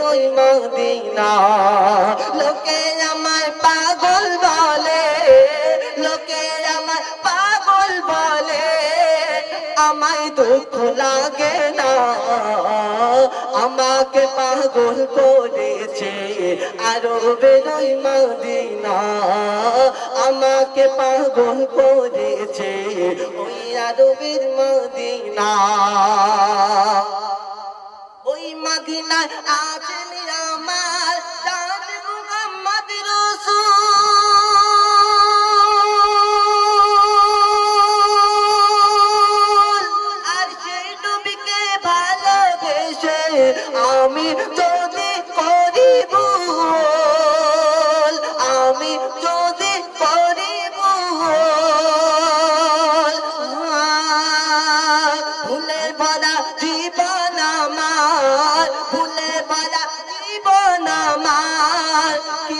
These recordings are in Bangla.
বেরোই মদিনা। লোকে আমার পাগল বলে, লোকে আমার পাগল বলে, আমায় দুঃখ লাগে না। আমাকে পাগল করেছে আরও বেরোই মদিনা। আমাকে পাগল করেছে ওই আরবের মদিনা। ওই মদিনায় আছেন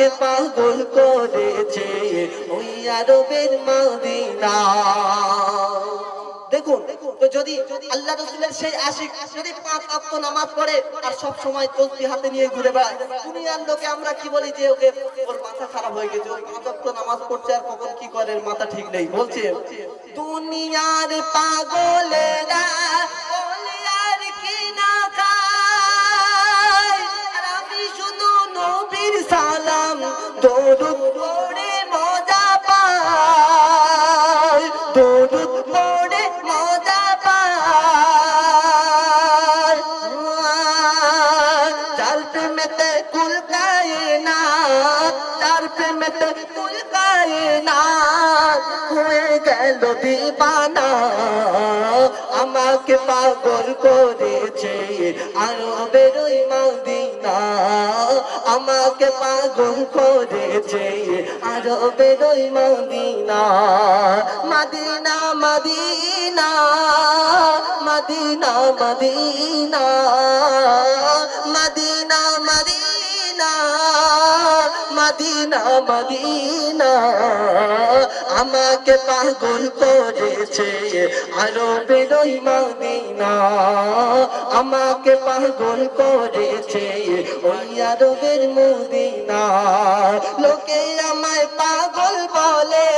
আমাকে পাগল করেছে ওই আরবের মদিনা। দেখুন, তো যদি আল্লাহ রসুলের সেই আশিক যদি পাঁচ অক্ত নামাজ পড়ে আর সব সময় হাতে নিয়ে ঘুরে বেড়ায়, দুনিয়ার লোকে আমরা কি বলি যে ওকে ওর মাথা খারাপ হয়ে গেছে পাঁচ অক্ত নামাজ পড়ছে আর কখন কি করে মাথা ঠিক নেই, বলছে, দুনিয়ার পাগলেরা প্রেমেতে কুল না হয়ে গেল দিবানা। আমাকে পাগল করেছে আরও বেরোই মদিনা। আমাকে পাগল করেছে আরও বেরোই Medina. Medina Medina Medina Medina. Medina Medina. আমাকে পাগল করেছে আরও বেরোই মদিনা। আমাকে পাগল করেছে ওই আরবের মদিনা। লোকে আমায় পাগল বলে,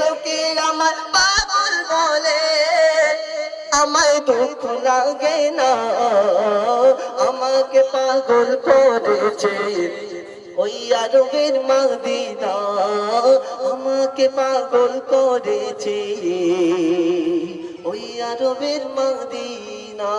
লোকে আমায় পাগল বলে। আমায় দুঃখ লাগে না, আমাকে পাগল করেছে। ওই আরবের মাদিনা আমাকে পাগল করেছে। ওই আরবের মদিনা